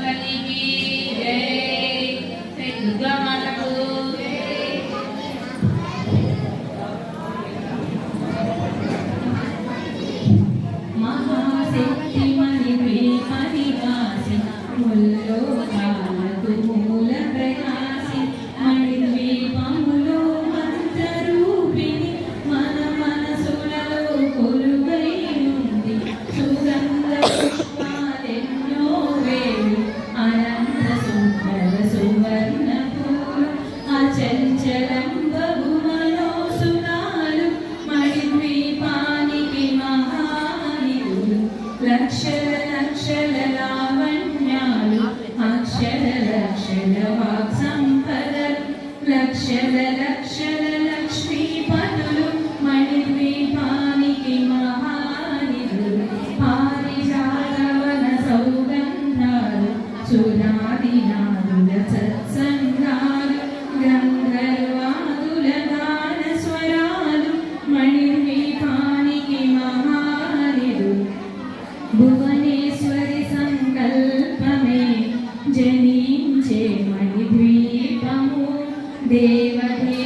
Hallelujah. లక్షల లక్షల walk సంపద లక్షల లక్షల లక్ష్మీ పనులు మణిద్వీపానికి మహానిధులు పారిజాతవన సౌగంధాలు సునాది Be.